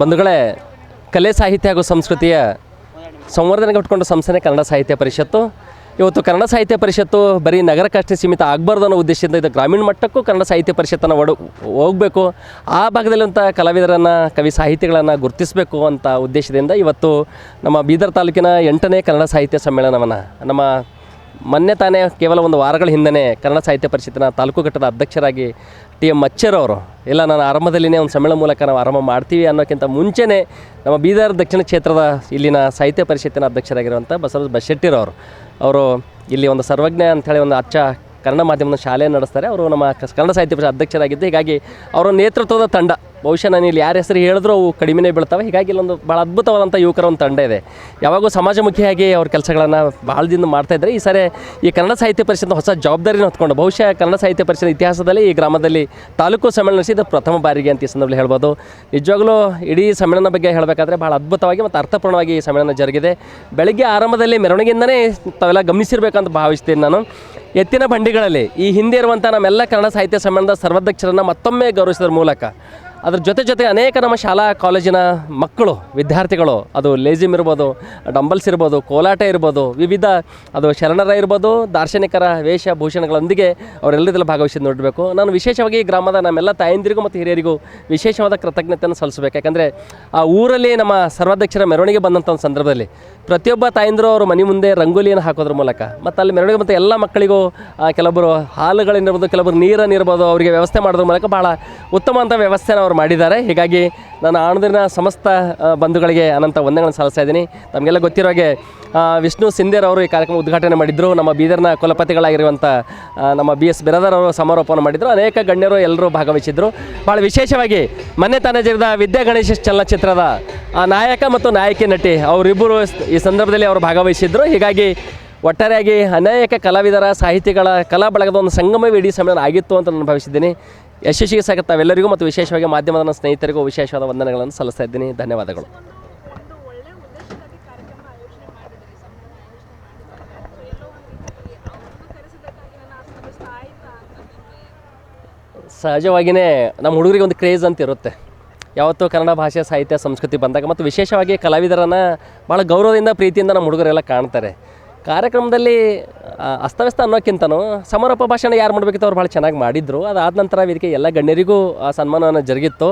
ಬಂಧುಗಳೇ, ಕಲೆ ಸಾಹಿತ್ಯ ಹಾಗೂ ಸಂಸ್ಕೃತಿಯ ಸಂವರ್ಧನೆಗೆ ಉಟ್ಕೊಂಡು ಸಂಸ್ಥೆನೇ ಕನ್ನಡ ಸಾಹಿತ್ಯ ಪರಿಷತ್ತು. ಇವತ್ತು ಕನ್ನಡ ಸಾಹಿತ್ಯ ಪರಿಷತ್ತು ಬರೀ ನಗರಕ್ಕಷ್ಟೇ ಸೀಮಿತ ಆಗಬಾರ್ದು ಅನ್ನೋ ಉದ್ದೇಶದಿಂದ ಇದು ಗ್ರಾಮೀಣ ಮಟ್ಟಕ್ಕೂ ಕನ್ನಡ ಸಾಹಿತ್ಯ ಪರಿಷತ್ತನ್ನು ಒಡ, ಹೋಗಬೇಕು. ಆ ಭಾಗದಲ್ಲಿರುವಂಥ ಕಲಾವಿದರನ್ನು, ಕವಿ ಸಾಹಿತಿಗಳನ್ನು ಗುರುತಿಸಬೇಕು ಅಂತ ಉದ್ದೇಶದಿಂದ ಇವತ್ತು ನಮ್ಮ ಬೀದರ್ ತಾಲೂಕಿನ ಎಂಟನೇ ಕನ್ನಡ ಸಾಹಿತ್ಯ ಸಮ್ಮೇಳನವನ್ನು ನಮ್ಮ ಮೊನ್ನೆ ತಾನೇ ಕೇವಲ ಒಂದು ವಾರಗಳ ಹಿಂದೆ ಕನ್ನಡ ಸಾಹಿತ್ಯ ಪರಿಷತ್ತಿನ ತಾಲೂಕು ಘಟ್ಟದ ಅಧ್ಯಕ್ಷರಾಗಿ ಟಿ ಎಂ ಮಚ್ಚರವರು ಇಲ್ಲ, ನಾನು ಆರಂಭದಲ್ಲಿನೇ ಒಂದು ಸಮ್ಮೇಳನ ಮೂಲಕ ನಾವು ಆರಂಭ ಮಾಡ್ತೀವಿ ಅನ್ನೋಕ್ಕಿಂತ ಮುಂಚೆನೇ ನಮ್ಮ ಬೀದರ್ ದಕ್ಷಿಣ ಕ್ಷೇತ್ರದ ಇಲ್ಲಿನ ಸಾಹಿತ್ಯ ಪರಿಷತ್ತಿನ ಅಧ್ಯಕ್ಷರಾಗಿರುವಂಥ ಬಸವರಾಜ ಬಶೆಟ್ಟಿರವರು. ಅವರು ಇಲ್ಲಿ ಒಂದು ಸರ್ವಜ್ಞ ಅಂಥೇಳಿ ಒಂದು ಅಚ್ಚ ಕನ್ನಡ ಮಾಧ್ಯಮದ ಶಾಲೆ ನಡೆಸ್ತಾರೆ. ಅವರು ನಮ್ಮ ಕನ್ನಡ ಸಾಹಿತ್ಯ ಪರಿಷತ್ ಅಧ್ಯಕ್ಷರಾಗಿದ್ದು, ಹೀಗಾಗಿ ಅವರ ನೇತೃತ್ವದ ತಂಡ. ಬಹುಶಃ ನಾನು ಇಲ್ಲಿ ಯಾರ ಹೆಸರು ಹೇಳಿದ್ರು ಅವು ಕಡಿಮೆನೇ ಬೀಳ್ತವೆ. ಹೀಗಾಗಿ ಇಲ್ಲೊಂದು ಭಾಳ ಅದ್ಭುತವಾದಂಥ ಯುವಕರ ಒಂದು ತಂಡ ಇದೆ. ಯಾವಾಗೂ ಸಮಾಜಮುಖಿಯಾಗಿ ಅವ್ರ ಕೆಲಸಗಳನ್ನು ಭಾಳ ದಿನ ಮಾಡ್ತಾ ಇದ್ದಾರೆ. ಈ ಸಾರಿ ಈ ಕನ್ನಡ ಸಾಹಿತ್ಯ ಪರಿಷತ್ನ ಹೊಸ ಜವಾಬ್ದಾರಿನ ಹೊತ್ಕೊಂಡು, ಬಹುಶಃ ಕನ್ನಡ ಸಾಹಿತ್ಯ ಪರಿಷತ್ ಇತಿಹಾಸದಲ್ಲಿ ಈ ಗ್ರಾಮದಲ್ಲಿ ತಾಲೂಕು ಸಮ್ಮೇಳನ ನಡೆಸಿದ ಪ್ರಥಮ ಬಾರಿಗೆ ಅಂತ ಈ ಸಂದರ್ಭದಲ್ಲಿ ಹೇಳ್ಬೋದು. ನಿಜವಾಗ್ಲೂ ಇಡೀ ಸಮ್ಮೇಳನ ಬಗ್ಗೆ ಹೇಳಬೇಕಾದ್ರೆ ಭಾಳ ಅದ್ಭುತವಾಗಿ ಮತ್ತು ಅರ್ಥಪೂರ್ಣವಾಗಿ ಈ ಸಮ್ಮೇಳನ ಜರುಗಿದೆ. ಬೆಳಗ್ಗೆ ಆರಂಭದಲ್ಲಿ ಮೆರವಣಿಗೆಯಿಂದನೇ ತಾವೆಲ್ಲ ಗಮನಿಸಿರ್ಬೇಕಂತ ಭಾವಿಸ್ತೀನಿ ನಾನು. ಎತ್ತಿನ ಬಂಡಿಗಳಲ್ಲಿ ಈ ಹಿಂದೆ ಇರುವಂಥ ನಮ್ಮೆಲ್ಲ ಕನ್ನಡ ಸಾಹಿತ್ಯ ಸಮ್ಮೇಳನದ ಸರ್ವಾಧ್ಯಕ್ಷರನ್ನು ಮತ್ತೊಮ್ಮೆ ಗೌರವಿಸಿದ್ರ ಮೂಲಕ ಅದ್ರ ಜೊತೆ ಜೊತೆ ಅನೇಕ ನಮ್ಮ ಶಾಲಾ ಕಾಲೇಜಿನ ಮಕ್ಕಳು, ವಿದ್ಯಾರ್ಥಿಗಳು, ಅದು ಲೇಜಿಮ್ ಇರ್ಬೋದು, ಡಂಬಲ್ಸ್ ಇರ್ಬೋದು, ಕೋಲಾಟ ಇರ್ಬೋದು, ವಿವಿಧ ಅದು ಶರಣರ ಇರ್ಬೋದು, ದಾರ್ಶನಿಕರ ವೇಷಭೂಷಣಗಳೊಂದಿಗೆ ಅವರೆಲ್ಲದೆಲ್ಲ ಭಾಗವಹಿಸಿ ನೋಡಬೇಕು. ನಾನು ವಿಶೇಷವಾಗಿ ಗ್ರಾಮದ ನಮ್ಮೆಲ್ಲ ತಾಯಂದಿರಿಗೂ ಮತ್ತು ಹಿರಿಯರಿಗೂ ವಿಶೇಷವಾದ ಕೃತಜ್ಞತೆಯನ್ನು ಸಲ್ಲಿಸಬೇಕು. ಯಾಕಂದರೆ ಆ ಊರಲ್ಲಿ ನಮ್ಮ ಸರ್ವಾಧ್ಯಕ್ಷರ ಮೆರವಣಿಗೆ ಬಂದಂಥ ಒಂದು ಸಂದರ್ಭದಲ್ಲಿ ಪ್ರತಿಯೊಬ್ಬ ತಾಯಂದಿರು ಅವರು ಮನೆ ಮುಂದೆ ರಂಗೋಲಿಯನ್ನು ಹಾಕೋದ್ರ ಮೂಲಕ ಮತ್ತು ಅಲ್ಲಿ ಮೆರವಣಿಗೆ ಮತ್ತು ಎಲ್ಲ ಮಕ್ಕಳಿಗೂ ಕೆಲವರು ಕೆಲವೊಬ್ಬರು ಕೆಲವರು ಕೆಲವೊಬ್ಬರು ನೀರನ್ನಿರ್ಬೋದು ಅವರಿಗೆ ವ್ಯವಸ್ಥೆ ಮಾಡೋದ್ರ ಮೂಲಕ ಭಾಳ ಉತ್ತಮ ಅಂತ ವ್ಯವಸ್ಥೆನ ಅವ್ರು ಮಾಡಿದ್ದಾರೆ. ಹೀಗಾಗಿ ನಾನು ಆಣದಿನ ಸಮಸ್ತ ಬಂಧುಗಳಿಗೆ ಅನಂತ ವಂದನೆಗಳನ್ನು ಸಲ್ಲಿಸ್ತಾ ಇದ್ದೀನಿ. ತಮಗೆಲ್ಲ ಗೊತ್ತಿರೋ ಹಾಗೆ ವಿಷ್ಣು ಸಿಂಧೇರ್ ಅವರು ಈ ಕಾರ್ಯಕ್ರಮ ಉದ್ಘಾಟನೆ ಮಾಡಿದ್ರು. ನಮ್ಮ ಬೀದರ್ನ ಕುಲಪತಿಗಳಾಗಿರುವಂಥ ನಮ್ಮ ಬಿ ಎಸ್ ಬಿರಾದರ್ ಅವರು ಸಮಾರೋಪವನ್ನು ಮಾಡಿದರು. ಅನೇಕ ಗಣ್ಯರು ಎಲ್ಲರೂ ಭಾಗವಹಿಸಿದ್ರು. ಭಾಳ ವಿಶೇಷವಾಗಿ ಮೊನ್ನೆ ತಾನೇ ಜರಿದ ವಿದ್ಯಾ ಗಣೇಶ ಚಲನಚಿತ್ರದ ನಾಯಕ ಮತ್ತು ನಾಯಕಿ ನಟಿ ಅವರಿಬ್ಬರು ಈ ಸಂದರ್ಭದಲ್ಲಿ ಅವರು ಭಾಗವಹಿಸಿದ್ರು. ಹೀಗಾಗಿ ಒಟ್ಟಾರೆಯಾಗಿ ಅನೇಕ ಕಲಾವಿದರ ಸಾಹಿತಿಗಳ ಕಲಾ ಬಳಗದ ಒಂದು ಸಂಗಮವೇ ಇಡೀ ಸಮ್ಮೇಳನ ಆಗಿತ್ತು ಅಂತ ನಾನು ಭಾವಿಸಿದ್ದೀನಿ. ಯಶಸ್ವಿಗೆ ಸಾಕ ತಾವೆಲ್ಲರಿಗೂ ಮತ್ತು ವಿಶೇಷವಾಗಿ ಮಾಧ್ಯಮದ ನನ್ನ ಸ್ನೇಹಿತರಿಗೂ ವಿಶೇಷವಾದ ವಂದನೆಗಳನ್ನು ಸಲ್ಲಿಸ್ತಾ ಇದ್ದೀನಿ. ಧನ್ಯವಾದಗಳು. ಸಹಜವಾಗಿಯೇ ನಮ್ಮ ಹುಡುಗರಿಗೆ ಒಂದು ಕ್ರೇಜ್ ಅಂತ ಇರುತ್ತೆ. ಯಾವತ್ತೂ ಕನ್ನಡ ಭಾಷೆ ಸಾಹಿತ್ಯ, ಸಂಸ್ಕೃತಿ ಬಂದಾಗ ಮತ್ತು ವಿಶೇಷವಾಗಿ ಕಲಾವಿದರನ್ನು ಭಾಳ ಗೌರವದಿಂದ, ಪ್ರೀತಿಯಿಂದ ನಮ್ಮ ಹುಡುಗರೆಲ್ಲ ಕಾಣ್ತಾರೆ. ಕಾರ್ಯಕ್ರಮದಲ್ಲಿ ಅಸ್ತವ್ಯಸ್ತ ಅನ್ನೋಕ್ಕಿಂತನೂ ಸಮಾರೋಪ ಭಾಷಣ ಯಾರು ಮಾಡಬೇಕಿತ್ತು ಅವ್ರು ಭಾಳ ಚೆನ್ನಾಗಿ ಮಾಡಿದ್ರು. ಅದಾದ ನಂತರ ವೇದಿಕೆ ಎಲ್ಲ ಗಣ್ಯರಿಗೂ, ಆ, ಸನ್ಮಾನವನ್ನು ಜರುಗಿತ್ತು.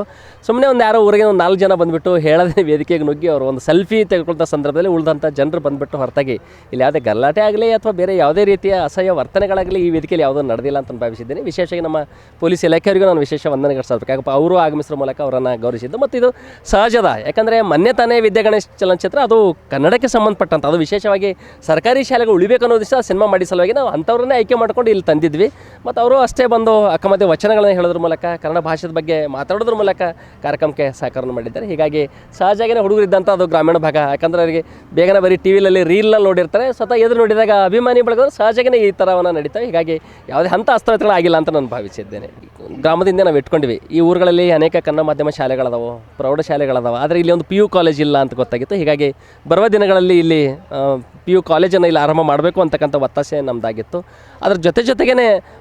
ಸುಮ್ಮನೆ ಒಂದು ಯಾರೋ ಊರಿಗೆ ಒಂದು ನಾಲ್ಕು ಜನ ಬಂದುಬಿಟ್ಟು ಹೇಳದೆ ವೇದಿಕೆಗೆ ನುಗ್ಗಿ ಅವರು ಒಂದು ಸೆಲ್ಫಿ ತೆಗೆದುಕೊಳ್ತಾ ಸಂದರ್ಭದಲ್ಲಿ ಉಳಿದಂಥ ಜನರು ಬಂದುಬಿಟ್ಟು ಹೊರತಾಗಿ, ಇಲ್ಲಿ ಯಾವುದೇ ಗಲಾಟೆ ಆಗಲಿ ಅಥವಾ ಬೇರೆ ಯಾವುದೇ ರೀತಿಯ ಅಸಹ್ಯ ವರ್ತನೆಗಳಾಗಲಿ ಈ ವೇದಿಕೆಯಲ್ಲಿ ಯಾವುದೂ ನಡೆದಿಲ್ಲ ಅಂತ ಭಾವಿಸಿದ್ದೀನಿ. ವಿಶೇಷವಾಗಿ ನಮ್ಮ ಪೊಲೀಸ್ ಇಲಾಖೆಯವರಿಗೂ ನಾನು ವಿಶೇಷ ವಂದನೆ ಸಲ್ಲಿಸಬೇಕು. ಯಾಕಪ್ಪ, ಅವರು ಆಗಮಿಸುವ ಮೂಲಕ ಅವರನ್ನು ಗೌರವಿಸಿದ್ದು. ಮತ್ತು ಇದು ಸಹಜದ. ಯಾಕಂದರೆ ಮೊನ್ನೆ ತಾನೇ ವಿದ್ಯಾಗಣೇಶ್ ಚಲನಚಿತ್ರ, ಅದು ಕನ್ನಡಕ್ಕೆ ಸಂಬಂಧಪಟ್ಟಂಥ ಅದು ವಿಶೇಷವಾಗಿ ಸರ್ಕಾರಿ ಶಾಲೆಗಳು ಉಳಿಬೇಕು ಅನ್ನೋ ದಿವಸ ಸಿನಿಮಾ ಮಾಡಿ ಸಲುವಾಗಿ ನಾವು ಅಂಥವ್ರನ್ನೇ ಆಯ್ಕೆ ಮಾಡ್ಕೊಂಡು ಇಲ್ಲಿ ತಂದಿದ್ವಿ. ಮತ್ತು ಅವರು ಅಷ್ಟೇ ಬಂದು ಅಕ್ಕಮಧ್ಯೆ ವಚನಗಳನ್ನು ಹೇಳೋದ್ರ ಮೂಲಕ, ಕನ್ನಡ ಭಾಷೆದ ಬಗ್ಗೆ ಮಾತಾಡೋದ್ರ ಮೂಲಕ ಕಾರ್ಯಕ್ರಮಕ್ಕೆ ಸಹಕಾರವನ್ನು ಮಾಡಿದ್ದಾರೆ. ಹೀಗಾಗಿ ಸಹಜವಾಗಿಯೇ ಹುಡುಗರಿದ್ದಂಥ ಅದು ಗ್ರಾಮೀಣ ಭಾಗ. ಯಾಕಂದರೆ ಅವರಿಗೆ ಬೇಗನೆ ಬರೀ ಟಿ ವಿಲಲ್ಲಿ ರೀಲ್ನಲ್ಲಿ ನೋಡಿರ್ತಾರೆ. ಸ್ವತಃ ಎದುರು ನೋಡಿದಾಗ ಅಭಿಮಾನಿ ಬಳಗ ಸಹಜಾಗಿನೇ ಈ ಥರವನ್ನು ನಡೀತವೆ ಹೀಗಾಗಿ ಯಾವುದೇ ಹಂತ ಅಸ್ತವ್ಯತಗಳಾಗಿಲ್ಲ ಅಂತ ನಾನು ಭಾವಿಸಿದ್ದೇನೆ. ಗ್ರಾಮದಿಂದ ನಾವು ಇಟ್ಕೊಂಡಿವಿ. ಈ ಊರುಗಳಲ್ಲಿ ಅನೇಕ ಕನ್ನಡ ಮಾಧ್ಯಮ ಶಾಲೆಗಳದಾವು, ಪ್ರೌಢಶಾಲೆಗಳದಾವೆ. ಆದರೆ ಇಲ್ಲಿ ಒಂದು ಪಿ ಯು ಕಾಲೇಜ್ ಇಲ್ಲ ಅಂತ ಗೊತ್ತಾಗಿತ್ತು. ಹೀಗಾಗಿ ಬರುವ ದಿನಗಳಲ್ಲಿ ಇಲ್ಲಿ ಪಿ ಯು ಕಾಲೇಜನ್ನು ಇಲ್ಲಿ ಆರಂಭ ಮಾಡಬೇಕು ಅಂತಕ್ಕಂಥ ಒತ್ತಾಸೆ ನಮ್ಮದಾಗಿತ್ತು ಅದ್ರ ಜೊತೆ ಜೊತೆಗೇ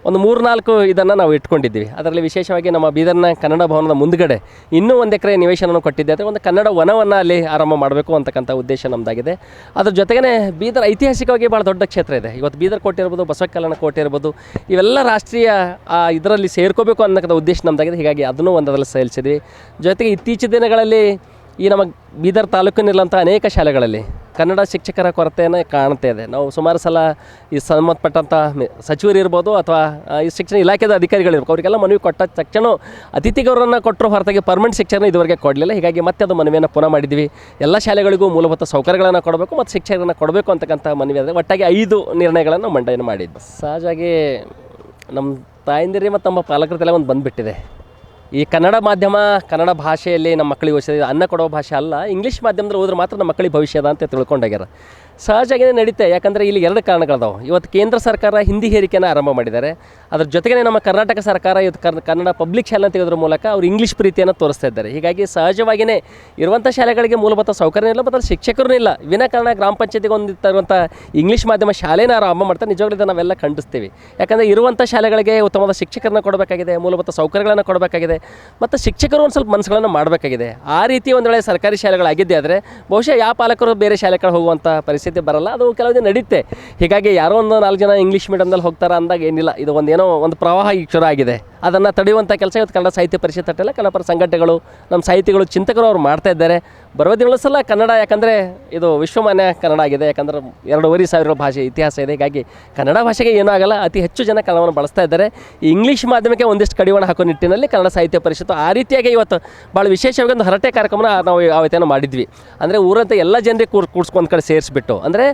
ಒಂದು ಮೂರು ನಾಲ್ಕು ಇದನ್ನು ನಾವು ಇಟ್ಕೊಂಡಿದ್ದೀವಿ. ಅದರಲ್ಲಿ ವಿಶೇಷವಾಗಿ ನಮ್ಮ ಬೀದರ್ನ ಕನ್ನಡ ಭವನದ ಮುಂದ್ಗಡೆ ಇನ್ನೂ ಒಂದು ಎಕರೆ ನಿವೇಶನವನ್ನು ಕೊಟ್ಟಿದ್ದೆ. ಅಂದರೆ ಒಂದು ಕನ್ನಡ ವನವನ್ನು ಅಲ್ಲಿ ಆರಂಭ ಮಾಡಬೇಕು ಅಂತಕ್ಕಂಥ ಉದ್ದೇಶ ನಮ್ಮದಾಗಿದೆ ಅದ್ರ ಜೊತೆಗೇ ಬೀದರ್ ಐತಿಹಾಸಿಕವಾಗಿ ಭಾಳ ದೊಡ್ಡ ಕ್ಷೇತ್ರ ಇದೆ. ಇವತ್ತು ಬೀದರ್ ಕೋಟೆ ಇರ್ಬೋದು, ಬಸವಕಲ್ಯಾಣ ಕೋಟೆ ಇರ್ಬೋದು, ಇವೆಲ್ಲ ರಾಷ್ಟ್ರೀಯ ಇದರಲ್ಲಿ ಸೇರ್ಕೋಬೇಕು ಅನ್ನೋಕ್ಕಂಥ ಉದ್ದೇಶ ನಮ್ಮದಾಗಿದೆ ಹೀಗಾಗಿ ಅದನ್ನು ಒಂದರಲ್ಲಿ ಸೇರಿಸಿದ್ವಿ. ಜೊತೆಗೆ ಇತ್ತೀಚಿನ ದಿನಗಳಲ್ಲಿ ಈ ನಮ್ಮ ಬೀದರ್ ತಾಲೂಕಿನಲ್ಲಿರುವಂಥ ಅನೇಕ ಶಾಲೆಗಳಲ್ಲಿ ಕನ್ನಡ ಶಿಕ್ಷಕರ ಕೊರತೆಯನ್ನು ಕಾಣ್ತಾ ಇದೆ. ನಾವು ಸುಮಾರು ಸಲ ಈ ಸಂಬಂಧಪಟ್ಟಂಥ ಸಚಿವರು ಇರ್ಬೋದು ಅಥವಾ ಈ ಶಿಕ್ಷಣ ಇಲಾಖೆದ ಇರ್ಬೋದು, ಅವರಿಗೆಲ್ಲ ಮನವಿ ಕೊಟ್ಟ ತಕ್ಷಣ ಅತಿಥಿ ಗೌರವನ ಕೊಟ್ಟರು ಹೊರತಾಗಿ ಪರ್ಮನೆಂಟ್ ಶಿಕ್ಷಣ ಇದುವರೆಗೆ ಕೊಡಲಿಲ್ಲ. ಹೀಗಾಗಿ ಮತ್ತೆ ಅದು ಮನವಿಯನ್ನು ಪುನಃ ಮಾಡಿದ್ವಿ. ಎಲ್ಲ ಶಾಲೆಗಳಿಗೂ ಮೂಲಭೂತ ಸೌಕರ್ಯಗಳನ್ನು ಕೊಡಬೇಕು ಮತ್ತು ಶಿಕ್ಷಕರನ್ನು ಕೊಡಬೇಕು ಅಂತಕ್ಕಂಥ ಮನವಿ ಆದರೆ ಒಟ್ಟಾಗಿ ಐದು ನಿರ್ಣಯಗಳನ್ನು ಮಂಡನೆ ಮಾಡಿದ್ದು. ಸಹಜವಾಗಿ ನಮ್ಮ ತಾಯಂದಿರಿ ಮತ್ತು ನಮ್ಮ ಪಾಲಕರ ತಲೆ ಒಂದು ಬಂದುಬಿಟ್ಟಿದೆ. ಈ ಕನ್ನಡ ಮಾಧ್ಯಮ, ಕನ್ನಡ ಭಾಷೆಯಲ್ಲಿ ನಮ್ಮ ಮಕ್ಕಳಿಗೆ ಅನ್ನ ಕೊಡೋ ಭಾಷೆ ಅಲ್ಲ ಇಂಗ್ಲೀಷ್ ಮಾಧ್ಯಮದಲ್ಲಿ ಹೋದ್ರೆ ಮಾತ್ರ ನಮ್ಮ ಮಕ್ಕಳಿಗೆ ಭವಿಷ್ಯದ ಅಂತ ತಿಳ್ಕೊಂಡಾಗ್ಯಾರ. ಸಹಜವಾಗಿಯೇ ನಡೀತೆ. ಯಾಕಂದರೆ ಇಲ್ಲಿ ಎರಡು ಕಾರಣಗಳದಾವೆ. ಇವತ್ತು ಕೇಂದ್ರ ಸರ್ಕಾರ ಹಿಂದಿ ಹೇರಿಕೆಯನ್ನು ಆರಂಭ ಮಾಡಿದ್ದಾರೆ. ಅದ್ರ ಜೊತೆಗೆ ನಮ್ಮ ಕರ್ನಾಟಕ ಸರ್ಕಾರ ಇವತ್ತು ಕನ್ನಡ ಪಬ್ಲಿಕ್ ಶಾಲೆ ತೆಗೆದ್ರ ಮೂಲಕ ಅವರು ಇಂಗ್ಲೀಷ್ ಪ್ರೀತಿಯನ್ನು ತೋರಿಸ್ತಾ ಇದ್ದಾರೆ. ಹೀಗಾಗಿ ಸಹಜವಾಗಿಯೇ ಇರುವಂಥ ಶಾಲೆಗಳಿಗೆ ಮೂಲಭೂತ ಸೌಕರ್ಯ ಇಲ್ಲ ಮತ್ತು ಶಿಕ್ಷಕರು ಇಲ್ಲ. ವಿನಾಕಾರಣ ಗ್ರಾಮ ಪಂಚಾಯತಿಗೆ ಹೊಂದಿರುವಂಥ ಇಂಗ್ಲೀಷ್ ಮಾಧ್ಯಮ ಶಾಲೆನ ಆರಂಭ ಮಾಡ್ತಾರೆ ನಿಜವಾಗ್ಲೂ ಇದನ್ನ ನಾವೆಲ್ಲ ಖಂಡಿಸ್ತೀವಿ. ಯಾಕಂದರೆ ಇರುವಂಥ ಶಾಲೆಗಳಿಗೆ ಉತ್ತಮವಾದ ಶಿಕ್ಷಕರನ್ನ ಕೊಡಬೇಕಾಗಿದೆ, ಮೂಲಭೂತ ಸೌಕರ್ಯಗಳನ್ನು ಕೊಡಬೇಕಾಗಿದೆ, ಮತ್ತು ಶಿಕ್ಷಕರು ಒಂದು ಸ್ವಲ್ಪ ಮನಸ್ಸುಗಳನ್ನು ಮಾಡಬೇಕಾಗಿದೆ. ಆ ರೀತಿ ಒಂದು ವೇಳೆ ಸರ್ಕಾರಿ ಶಾಲೆಗಳಾಗಿದ್ದೇ ಆದರೆ ಬಹುಶಃ ಯಾವ ಪಾಲಕರು ಬೇರೆ ಶಾಲೆಗಳು ಹೋಗುವಂಥ ಪರಿಸ್ಥಿತಿ ಬರಲ್ಲ, ಅದು ಕೆಲವು ದಿನ ನಡೀತೆ. ಹೀಗಾಗಿ ಯಾರೋ ಒಂದು ನಾಲ್ಕು ಜನ ಇಂಗ್ಲೀಷ್ ಮೀಡಿಯಮ್ದಲ್ಲಿ ಹೋಗ್ತಾರೆ ಅಂದಾಗ ಏನಿಲ್ಲ, ಇದು ಒಂದು ಏನೋ ಒಂದು ಪ್ರವಾಹ ಈಗ ಶುರು ಆಗಿದೆ. ಅದನ್ನು ತಡೆಯುವಂಥ ಕೆಲಸ ಇವತ್ತು ಕನ್ನಡ ಸಾಹಿತ್ಯ ಪರಿಷತ್ ಅಟ್ಟೆಲ್ಲ ಕನ್ನಡಪರ ಸಂಘಟನೆಗಳು, ನಮ್ಮ ಸಾಹಿತಿಗಳು, ಚಿಂತಕರು ಅವ್ರು ಮಾಡ್ತಾ ಇದ್ದಾರೆ. ಬರುವ ದಿನಗಳು ಸಲ ಕನ್ನಡ, ಯಾಕಂದರೆ ಇದು ವಿಶ್ವಮಾನ್ಯ ಕನ್ನಡ ಆಗಿದೆ, ಯಾಕಂದ್ರೆ ಎರಡೂವರೆ ಸಾವಿರ ಭಾಷೆ ಇತಿಹಾಸ ಇದೆ, ಹೀಗಾಗಿ ಕನ್ನಡ ಭಾಷೆಗೆ ಏನೂ ಆಗಲ್ಲ ಅತಿ ಹೆಚ್ಚು ಜನ ಕನ್ನಡವನ್ನು ಬಳಸ್ತಾ ಇದ್ದಾರೆ. ಇಂಗ್ಲೀಷ್ ಮಾಧ್ಯಮಕ್ಕೆ ಒಂದಿಷ್ಟು ಕಡಿವಾಣ ಹಾಕೋ ನಿಟ್ಟಿನಲ್ಲಿ ಕನ್ನಡ ಸಾಹಿತ್ಯ ಪರಿಷತ್ತು ಆ ರೀತಿಯಾಗಿ ಇವತ್ತು ಭಾಳ ವಿಶೇಷವಾಗಿ ಒಂದು ಹರಟೆ ಕಾರ್ಯಕ್ರಮನ ನಾವು ಆವತ್ತೇನೋ ಮಾಡಿದ್ವಿ. ಅಂದರೆ ಊರಂತ ಎಲ್ಲ ಜನರಿಗೆ ಕೂರ್ ಕೂಡ್ಸ್ಕೊಂಡು ಕಡೆ ಸೇರಿಸ್ಬಿಟ್ಟು, ಅಂದರೆ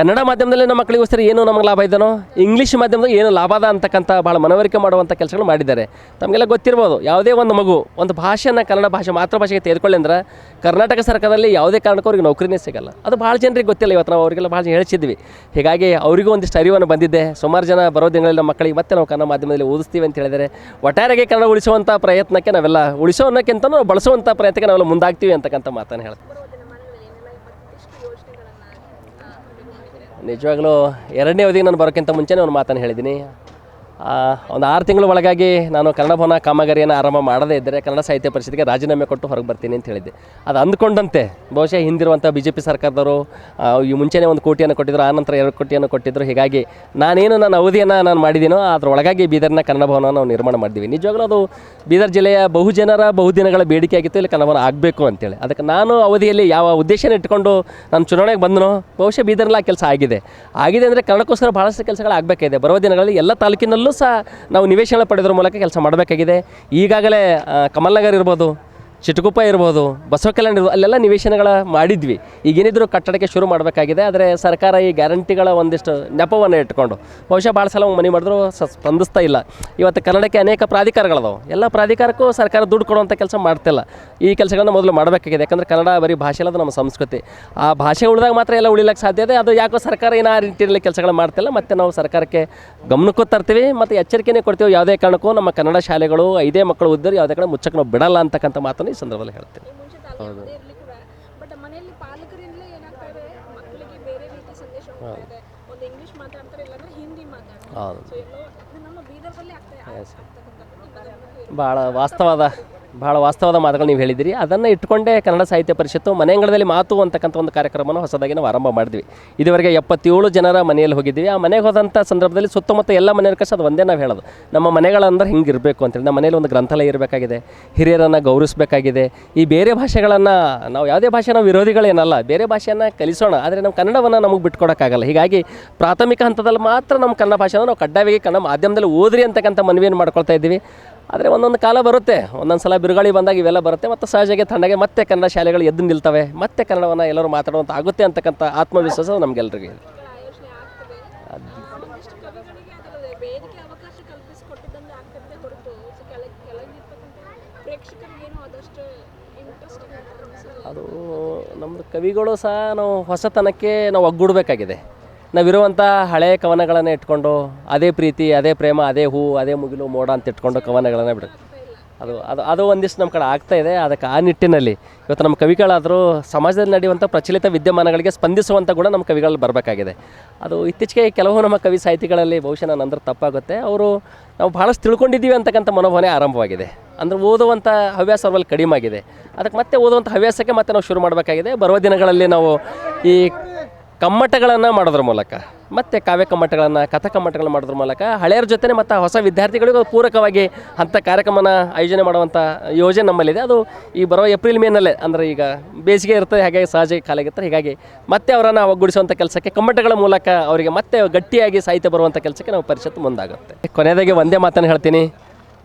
ಕನ್ನಡ ಮಾಧ್ಯಮದಲ್ಲಿ ನಮ್ಮ ಮಕ್ಕಳಿಗೋಸ್ಕರ ಏನು ನಮಗೆ ಲಾಭ ಇದನೋ ಇಂಗ್ಲೀಷ್ ಮಾಧ್ಯಮದಲ್ಲಿ ಏನು ಲಾಭ ಅದ ಅಂತಕ್ಕಂಥ ಭಾಳ ಮನವರಿಕೆ ಮಾಡುವಂಥ ಕೆಲಸಗಳು ಮಾಡಿದ್ದಾರೆ. ತಮಗೆಲ್ಲ ಗೊತ್ತಿರ್ಬೋದು, ಯಾವುದೇ ಒಂದು ಮಗು, ಒಂದು ಭಾಷೆಯನ್ನು ಕನ್ನಡ ಭಾಷೆ, ಮಾತೃಭಾಷೆಗೆ ತೆಗೆದುಕೊಳ್ಳಿ ಅಂದ್ರೆ ಕರ್ನಾಟಕ ಸರ್ಕಾರದಲ್ಲಿ ಯಾವುದೇ ಕಾರಣಕ್ಕೂ ಅವ್ರಿಗೆ ನೌಕರಿನೇ ಸಿಗಲ್ಲ. ಅದು ಭಾಳ ಜನರಿಗೆ ಗೊತ್ತಿಲ್ಲ, ಇವತ್ತು ನಾವು ಅವರಿಗೆಲ್ಲ ಭಾಳ ಹೇಳಿಸಿದ್ವಿ. ಹೀಗಾಗಿ ಅವರಿಗೂ ಒಂದಿಷ್ಟು ಅರಿವನ್ನು ಬಂದಿದ್ದೆ ಸುಮಾರು ಜನ ಬರೋ ದಿನಗಳಲ್ಲಿ ನಮ್ಮ ಮಕ್ಕಳಿಗೆ ಮತ್ತೆ ನಾವು ಕನ್ನಡ ಮಾಧ್ಯಮದಲ್ಲಿ ಓದಿಸ್ತೀವಿ ಅಂತ ಹೇಳಿದರೆ ಒಟ್ಟಾರೆಗೆ ಕನ್ನಡ ಉಳಿಸುವಂಥ ಪ್ರಯತ್ನಕ್ಕೆ ನಾವೆಲ್ಲ, ಉಳಿಸೋ ಅನ್ನೋಕ್ಕಿಂತ ನಾವು ಬಳಸುವಂಥ ಪ್ರಯತ್ನಕ್ಕೆ ನಾವೆಲ್ಲ ಮುಂದಾಗ್ತೀವಿ ಅಂತಕ್ಕಂಥ ಮಾತನ್ನು ಹೇಳ್ತೀವಿ ನಿಜವಾಗ್ಲೂ ಎರಡನೇ ಅವಧಿಗೆ ನಾನು ಬರೋಕ್ಕಿಂತ ಮುಂಚೆನೇ ಒಂದು ಮಾತನ್ನು ಹೇಳಿದ್ದೀನಿ. ಒಂದು ಆರು ತಿಂಗಳ ಒಳಗಾಗಿ ನಾನು ಕನ್ನಡ ಭವನ ಕಾಮಗಾರಿಯನ್ನು ಆರಂಭ ಮಾಡದೇ ಇದ್ದರೆ ಕನ್ನಡ ಸಾಹಿತ್ಯ ಪರಿಷತ್ಗೆ ರಾಜೀನಾಮೆ ಕೊಟ್ಟು ಹೊರಗೆ ಬರ್ತೀನಿ ಅಂತ ಹೇಳಿದ್ದೆ. ಅದು ಅಂದ್ಕೊಂಡಂತೆ. ಬಹುಶಃ ಹಿಂದಿರುವಂಥ ಬಿ ಜೆ ಪಿ ಸರ್ಕಾರದವರು ಈ ಮುಂಚೆನೇ ಒಂದು ಕೋಟಿಯನ್ನು ಕೊಟ್ಟಿದ್ದರು ಆನಂತರ ಎರಡು ಕೋಟಿಯನ್ನು ಕೊಟ್ಟಿದ್ದರು. ಹೀಗಾಗಿ ನಾನೇನು ನನ್ನ ಅವಧಿಯನ್ನು ನಾನು ಮಾಡಿದ್ದೀನೋ, ಅದರ ಒಳಗಾಗಿ ಬೀದರ್ನ ಕನ್ನಡ ಭವನ ನಾವು ನಿರ್ಮಾಣ ಮಾಡಿದ್ದೀವಿ. ನಿಜವಾಗಲೂ ಅದು ಬೀದರ್ ಜಿಲ್ಲೆಯ ಬಹುಜನರ ಬಹುದಿನಗಳ ಬೇಡಿಕೆ ಆಗಿತ್ತು ಇಲ್ಲಿ ಕನ್ನಡ ಭವನ ಆಗಬೇಕು ಅಂತೇಳಿ. ಅದಕ್ಕೆ ನಾನು ಅವಧಿಯಲ್ಲಿ ಯಾವ ಉದ್ದೇಶನ ಇಟ್ಕೊಂಡು ನಾನು ಚುನಾವಣೆಗೆ ಬಂದನೋ, ಬಹುಶಃ ಬೀದರ್ನಲ್ಲಿ ಆ ಕೆಲಸ ಆಗಿದೆ. ಆಗಿದೆ ಅಂದರೆ ಕನ್ನಡಕ್ಕೋಸ್ಕರ ಭಾಳಷ್ಟು ಕೆಲಸಗಳು ಆಗಬೇಕಾಗಿದೆ. ಬರುವ ದಿನಗಳಲ್ಲಿ ಎಲ್ಲ ತಾಲೂಕಿನಲ್ಲೂ ಸಹ ನಾವು ನಿವೇಶನ ಪಡೆದ್ರ ಮೂಲಕ ಕೆಲಸ ಮಾಡಬೇಕಾಗಿದೆ. ಈಗಾಗಲೇ ಕಮಲ್ ನಗರ್ ಇರ್ಬೋದು ಚಿಟಗುಪ್ಪ ಇರ್ಬೋದು, ಬಸವ ಕಲ್ಯಾಣ ಇರ್ಬೋದು, ಅಲ್ಲೆಲ್ಲ ನಿವೇಶನಗಳ ಮಾಡಿದ್ವಿ. ಈಗೇನಿದ್ರು ಕಟ್ಟಡಕ್ಕೆ ಶುರು ಮಾಡಬೇಕಾಗಿದೆ, ಆದರೆ ಸರ್ಕಾರ ಈ ಗ್ಯಾರಂಟಿಗಳ ಒಂದಿಷ್ಟು ನೆಪವನ್ನು ಇಟ್ಕೊಂಡು. ಬಹುಶಃ ಭಾಳ ಸಲ ಮನೆ ಮಾಡಿದ್ರು ಸ್ಪಂದಿಸ್ತಾ ಇಲ್ಲ. ಇವತ್ತು ಕನ್ನಡಕ್ಕೆ ಅನೇಕ ಪ್ರಾಧಿಕಾರಗಳದಾವೆ. ಎಲ್ಲ ಪ್ರಾಧಿಕಾರಕ್ಕೂ ಸರ್ಕಾರ ದುಡ್ಡು ಕೊಡುವಂಥ ಕೆಲಸ ಮಾಡ್ತಿಲ್ಲ. ಈ ಕೆಲಸಗಳನ್ನ ಮೊದಲು ಮಾಡಬೇಕಾಗಿದೆ, ಯಾಕಂದ್ರೆ ಕನ್ನಡ ಬರೀ ಭಾಷೆ ಅಲ್ಲದ ನಮ್ಮ ಸಂಸ್ಕೃತಿ. ಆ ಭಾಷೆ ಉಳಿದಾಗ ಮಾತ್ರ ಎಲ್ಲ ಉಳಿಲಕ್ಕೆ ಸಾಧ್ಯ ಇದೆ, ಅದು ಯಾಕೋ ಸರ್ಕಾರ ಏನೋ ಆ ರೀತಿಯಲ್ಲಿ ಕೆಲಸಗಳು ಮಾಡ್ತಿಲ್ಲ, ಮತ್ತು ನಾವು ಸರ್ಕಾರಕ್ಕೆ ಗಮನಕ್ಕೂ ತರ್ತೀವಿ, ಮತ್ತು ಎಚ್ಚರಿಕೆನೇ ಕೊಡ್ತೀವಿ. ಯಾವುದೇ ಕಾರಣಕ್ಕೂ ನಮ್ಮ ಕನ್ನಡ ಶಾಲೆಗಳು, ಐದೇ ಮಕ್ಕಳು ಉದ್ದರು ಯಾವುದೇ ಕಡೆ ಮುಚ್ಚಕ್ಕೆ ನಾವು ಬಿಡಲ್ಲ ಅಂತಕ್ಕಂಥ ಮಾತನ್ನು ಈ ಸಂದರ್ಭದಲ್ಲಿ ಹೇಳ್ತೇನೆ. ಹೌದು ಮುಂಚೆ ತಾಲೂಕು ಇರಲಿ ಕೂಡ ಬಟ್ ಮನೆಯಲ್ಲಿ ಪಾಲಕರಿಂದಲೇ ಏನಾಗ್ತಾ ಇದೆ ಮಕ್ಕಳಿಗೆ ಬೇರೆ ರೀತಿ ಸಂದೇಶ ಹೋಗ್ತಾ ಇದೆ. ಒಂದು ಇಂಗ್ಲಿಷ್ ಮಾತಾಡ್ತಾರೆ ಇಲ್ಲಾಂದ್ರೆ ಹಿಂದಿ. ಭಾಳ ವಾಸ್ತವದ ಇದು ಭಾಳ ವಾಸ್ತವದ ಮಾತುಗಳು ನೀವು ಹೇಳಿದಿರಿ ಅದನ್ನು ಇಟ್ಕೊಂಡೇ ಕನ್ನಡ ಸಾಹಿತ್ಯ ಪರಿಷತ್ತು ಮನೆಯಂಗಳದಲ್ಲಿ ಮಾತು ಅಂತಕ್ಕಂಥ ಒಂದು ಕಾರ್ಯಕ್ರಮವನ್ನು ಹೊಸದಾಗಿ ನಾವು ಆರಂಭ ಮಾಡಿದ್ವಿ. ಇದುವರೆಗೆ ಎಪ್ಪತ್ತೇಳು ಜನರ ಮನೆಯಲ್ಲಿ ಹೋಗಿದ್ದೀವಿ. ಆ ಮನೆಗೆ ಹೋದಂಥ ಸಂದರ್ಭದಲ್ಲಿ ಸುತ್ತಮುತ್ತ ಎಲ್ಲ ಮನೆಯವ್ರ ಕಷ್ಟ ಅದು ಒಂದೇ ನಾವು ಹೇಳೋದು. ನಮ್ಮ ಮನೆಗಳಂದ್ರೆ ಹಿಂಗೆ ಇರಬೇಕು ಅಂತೇಳಿ ನಮ್ಮ ಮನೇಲಿ ಒಂದು ಗ್ರಂಥಾಲಯ ಇರಬೇಕಾಗಿದೆ, ಹಿರಿಯರನ್ನು ಗೌರವಿಸಬೇಕಾಗಿದೆ. ಈ ಬೇರೆ ಭಾಷೆಗಳನ್ನು ನಾವು ಯಾವುದೇ ಭಾಷೆ ನಾವು ವಿರೋಧಿಗಳೇನಲ್ಲ, ಬೇರೆ ಭಾಷೆಯನ್ನು ಕಲಿಸೋಣ, ಆದರೆ ನಮ್ಮ ಕನ್ನಡವನ್ನು ನಮಗೆ ಬಿಟ್ಕೊಡೋಕ್ಕಾಗಲ್ಲ. ಹೀಗಾಗಿ ಪ್ರಾಥಮಿಕ ಹಂತದಲ್ಲಿ ಮಾತ್ರ ನಮ್ಮ ಕನ್ನಡ ಭಾಷೆನ ನಾವು ಕಡ್ಡಾಯವಾಗಿ ಕನ್ನಡ ಮಾಧ್ಯಮದಲ್ಲಿ ಓದ್ರಿ ಅಂತಕ್ಕಂಥ ಮನವಿಯನ್ನು ಮಾಡ್ಕೊಳ್ತಾ ಇದ್ದೀವಿ. ಆದರೆ ಒಂದೊಂದು ಕಾಲ ಬರುತ್ತೆ. ಒಂದೊಂದು ಸಲ ಬಿರುಗಾಳಿ ಬಂದಾಗ ಇವೆಲ್ಲ ಬರುತ್ತೆ ಮತ್ತು ಸಹಜವಾಗಿ ತಣ್ಣಗೆ ಮತ್ತೆ ಕನ್ನಡ ಶಾಲೆಗಳು ಎದ್ದು ನಿಲ್ತವೆ. ಮತ್ತೆ ಕನ್ನಡವನ್ನು ಎಲ್ಲರೂ ಮಾತಾಡುವಂಥ ಆಗುತ್ತೆ ಅಂತಕ್ಕಂಥ ಆತ್ಮವಿಶ್ವಾಸ ನಮಗೆಲ್ಲರಿಗೆ ಅದು ನಮ್ಮದು ಕವಿಗಳು ಸಹ ನಾವು ಹೊಸತನಕ್ಕೆ ನಾವು ಒಗ್ಗೂಡಬೇಕಾಗಿದೆ. ನಾವಿರುವಂಥ ಹಳೆಯ ಕವನಗಳನ್ನು ಇಟ್ಕೊಂಡು, ಅದೇ ಪ್ರೀತಿ, ಅದೇ ಪ್ರೇಮ, ಅದೇ ಹೂ, ಅದೇ ಮುಗಿಲು, ಮೋಡ ಅಂತ ಇಟ್ಕೊಂಡು ಕವನಗಳನ್ನು ಬಿಡ ಅದು ಅದು ಅದು ಒಂದಿಷ್ಟು ನಮ್ಮ ಕಡೆ ಆಗ್ತಾ ಇದೆ. ಅದಕ್ಕೆ ಆ ನಿಟ್ಟಿನಲ್ಲಿ ಇವತ್ತು ನಮ್ಮ ಕವಿಗಳಾದರೂ ಸಮಾಜದಲ್ಲಿ ನಡೆಯುವಂಥ ಪ್ರಚಲಿತ ವಿದ್ಯಮಾನಗಳಿಗೆ ಸ್ಪಂದಿಸುವಂಥ ಗುಣ ನಮ್ಮ ಕವಿಗಳಲ್ಲಿ ಬರಬೇಕಾಗಿದೆ. ಅದು ಇತ್ತೀಚೆಗೆ ಕೆಲವು ನಮ್ಮ ಕವಿ ಸಾಹಿತಿಗಳಲ್ಲಿ ಬಹುಶಃ ನಾನು ಅಂದ್ರೆ ತಪ್ಪಾಗುತ್ತೆ. ಅವರು ನಾವು ಭಾಳಷ್ಟು ತಿಳ್ಕೊಂಡಿದ್ದೀವಿ ಅಂತಕ್ಕಂಥ ಮನೋಭಾವನೆ ಆರಂಭವಾಗಿದೆ. ಅಂದರೆ ಓದುವಂಥ ಹವ್ಯಾಸ ಅವರಲ್ಲಿ ಕಡಿಮೆ ಆಗಿದೆ. ಅದಕ್ಕೆ ಮತ್ತೆ ಓದುವಂಥ ಹವ್ಯಾಸಕ್ಕೆ ಮತ್ತೆ ನಾವು ಶುರು ಮಾಡಬೇಕಾಗಿದೆ. ಬರುವ ದಿನಗಳಲ್ಲಿ ನಾವು ಈ ಕಮ್ಮಟಗಳನ್ನು ಮಾಡೋದ್ರ ಮೂಲಕ, ಮತ್ತು ಕಾವ್ಯ ಕಮ್ಮಟಗಳನ್ನು ಕಥಾ ಕಮ್ಮಟಗಳನ್ನು ಮಾಡೋದ್ರ ಮೂಲಕ ಹಳೆಯರ ಜೊತೆ ಮತ್ತು ಹೊಸ ವಿದ್ಯಾರ್ಥಿಗಳಿಗೂ ಪೂರಕವಾಗಿ ಅಂಥ ಕಾರ್ಯಕ್ರಮನ ಆಯೋಜನೆ ಮಾಡುವಂಥ ಯೋಜನೆ ನಮ್ಮಲ್ಲಿದೆ. ಅದು ಈ ಬರೋ ಏಪ್ರಿಲ್ ಮೇನಲ್ಲೇ, ಅಂದರೆ ಈಗ ಬೇಸಿಗೆ ಇರ್ತದೆ, ಹಾಗಾಗಿ ಸಹಜ ಕಾಲಾಗಿರ್ತಾರೆ ಹೀಗಾಗಿ ಮತ್ತೆ ಅವರನ್ನು ಒಗ್ಗೂಡಿಸುವಂಥ ಕೆಲಸಕ್ಕೆ, ಕಮ್ಮಟಗಳ ಮೂಲಕ ಅವರಿಗೆ ಮತ್ತೆ ಗಟ್ಟಿಯಾಗಿ ಸಾಹಿತ್ಯ ಬರುವಂಥ ಕೆಲಸಕ್ಕೆ ನಾವು ಪರಿಷತ್ತು ಮುಂದಾಗುತ್ತೆ. ಕೊನೆಯದಾಗಿ ಒಂದೇ ಮಾತನ್ನು ಹೇಳ್ತೀನಿ.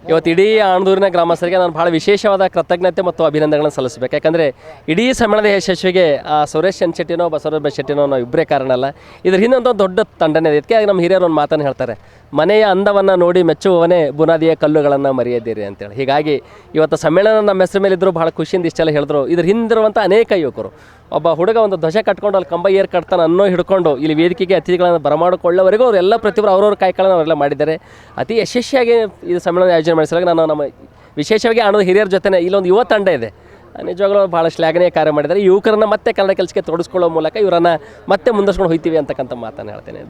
ಇವತ್ತು ಇಡೀ ಆಣದೂರಿನ ಗ್ರಾಮಸ್ಥರಿಗೆ ನಾನು ಭಾಳ ವಿಶೇಷವಾದ ಕೃತಜ್ಞತೆ ಮತ್ತು ಅಭಿನಂದನೆಗಳನ್ನು ಸಲ್ಲಿಸಬೇಕು. ಯಾಕಂದರೆ ಇಡೀ ಸಮ್ಮೇಳನದ ಯಶಸ್ವಿಗೆ, ಆ, ಸುರೇಶ್ ಶೆಟ್ಟಿನೋ ಬಸವರಾಜ ಶೆಟ್ಟಿನೋ ನಾವು ಇಬ್ಬರೇ ಕಾರಣ ಅಲ್ಲ ಇದ್ರ ಹಿಂದೊಂದು ದೊಡ್ಡ ತಂಡನೇ ಇದೆ. ಇದಕ್ಕೆ ನಮ್ಮ ಹಿರಿಯರು ಒಂದು ಮಾತನ್ನು ಹೇಳ್ತಾರೆ. ಮನೆಯ ಅಂದವನ್ನು ನೋಡಿ ಮೆಚ್ಚುವವನೇ ಬುನಾದಿಯ ಕಲ್ಲುಗಳನ್ನು ಮರೆಯದಿರಿ ಅಂತೇಳಿ. ಹೀಗಾಗಿ ಇವತ್ತು ಸಮ್ಮೇಳನ ನಮ್ಮ ಹೆಸರು ಮೇಲಿದ್ದರೂ ಭಾಳ ಖುಷಿಯಿಂದ ಇಷ್ಟೆಲ್ಲ ಹೇಳಿದ್ರು. ಇದ್ರ ಹಿಂದಿರುವಂಥ ಅನೇಕ ಯುವಕರು. ಒಬ್ಬ ಹುಡುಗ ಒಂದು ಧ್ವಜ ಕಟ್ಕೊಂಡು ಅಲ್ಲಿ ಕಂಬ ಏರ್ ಕಟ್ತಾನೆ ಅನ್ನೋ ಹಿಡ್ಕೊಂಡು ಇಲ್ಲಿ ವೇದಿಕೆಗೆ ಅತಿಥಿಗಳನ್ನು ಬರಮಾಡಿಕೊಳ್ಳೋವರೆಗೂ ಅವರೆಲ್ಲ ಪ್ರತಿಯೊಬ್ಬರು ಅವರವ್ರ ಕಾಯ್ಕೊಳ್ಳೋಣ ಅವರೆಲ್ಲ ಮಾಡಿದ್ದಾರೆ. ಅತಿ ಯಶಸ್ವಿಯಾಗಿ ಇದು ಸಮ್ಮೇಳನ ಆಯೋಜನೆ ಮಾಡಿಸಲಾಗ ನಾನು ನಮ್ಮ ವಿಶೇಷವಾಗಿ ಅನ್ನೋದು ಹಿರಿಯರ ಜೊತೆ ಇಲ್ಲೊಂದು ಯುವ ತಂಡ ಇದೆ. ನಿಜವಾಗ್ಲೂ ಭಾಳ ಶ್ಲಾಘನೀಯ ಕಾರ್ಯ ಮಾಡಿದ್ದಾರೆ. ಯುವಕರನ್ನು ಮತ್ತೆ ಕನ್ನಡ ಕೆಲಸಕ್ಕೆ ತೊಡಗಿಸ್ಕೊಳ್ಳೋ ಮೂಲಕ ಇವರನ್ನು ಮತ್ತೆ ಮುಂದರ್ಸ್ಕೊಂಡು ಹೋಗ್ತೀವಿ ಅಂತಕ್ಕಂಥ ಮಾತನ್ನು ಹೇಳ್ತೇನೆ.